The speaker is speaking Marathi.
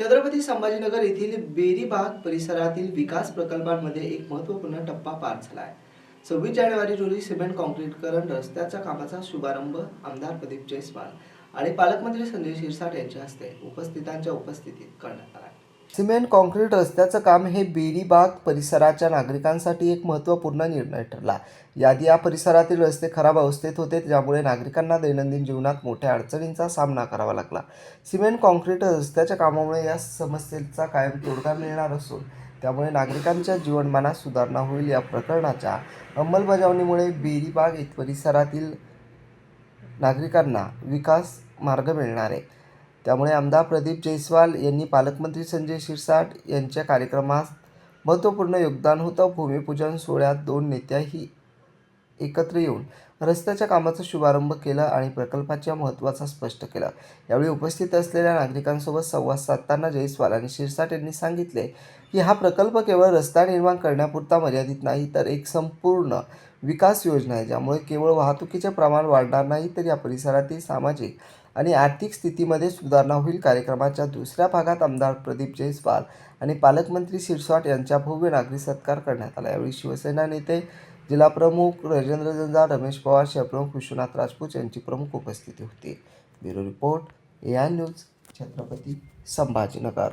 छत्रपती संभाजीनगर येथील बेरीबाग परिसरातील विकास प्रकल्पांमध्ये एक महत्त्वपूर्ण टप्पा पार झाला आहे. सव्वीस जानेवारी रोजी सिमेंट कॉन्क्रीटकरण रस्त्याच्या कामाचा शुभारंभ आमदार प्रदीप जयस्वाल आणि पालकमंत्री संजय शिरसाट यांच्या हस्ते उपस्थितांच्या उपस्थितीत करण्यात आला सिमेंट काँक्रीट रस्त्याचं काम हे बेरीबाग परिसराच्या नागरिकांसाठी एक महत्त्वपूर्ण निर्णय ठरला. यादी या परिसरातील रस्ते खराब अवस्थेत होते ज्यामुळे नागरिकांना दैनंदिन जीवनात मोठ्या अडचणींचा सामना करावा लागला. सिमेंट काँक्रीट रस्त्याच्या कामामुळे या समस्येचा कायम तोडगा मिळणार असून त्यामुळे नागरिकांच्या जीवनमानात सुधारणा होईल या प्रकरणाच्या अंमलबजावणीमुळे बेरीबाग परिसरातील नागरिकांना विकास मार्ग मिळणार आहे. त्यामुळे आमदार प्रदीप जैस्वाल यांनी पालकमंत्री संजय शिरसाट यांच्या कार्यक्रमात महत्त्वपूर्ण योगदान होतं. भूमिपूजन सोहळ्यात दोन नेत्याही एकत्र येऊन रस्त्याच्या कामाचा शुभारंभ केला आणि प्रकल्पाच्या महत्त्वाचा स्पष्ट केला. यावेळी उपस्थित असलेल्या नागरिकांसोबत संवाद साधताना जयस्वाल आणि शिरसाट यांनी सांगितले की हा प्रकल्प केवळ रस्ता निर्माण करण्यापुरता मर्यादित नाही तर एक संपूर्ण विकास योजना आहे ज्यामुळे केवळ वाहतुकीचे प्रमाण वाढणार नाही तर या परिसरातील सामाजिक आणि आर्थिक स्थितीमध्ये सुधारणा होईल कार्यक्रमाच्या दुसऱ्या भागात आमदार प्रदीप जयस्वाल आणि पालकमंत्री शिरसाट यांच्या भव्य नागरी सत्कार करण्यात आला. यावेळी शिवसेना नेते जिल्हाप्रमुख राजेंद्र जंजा रमेश पवार शहप्रमुख विश्वनाथ राजपूत यांची प्रमुख उपस्थिती होती. Bureau report A I news Chhatrapati Sambhajinagar.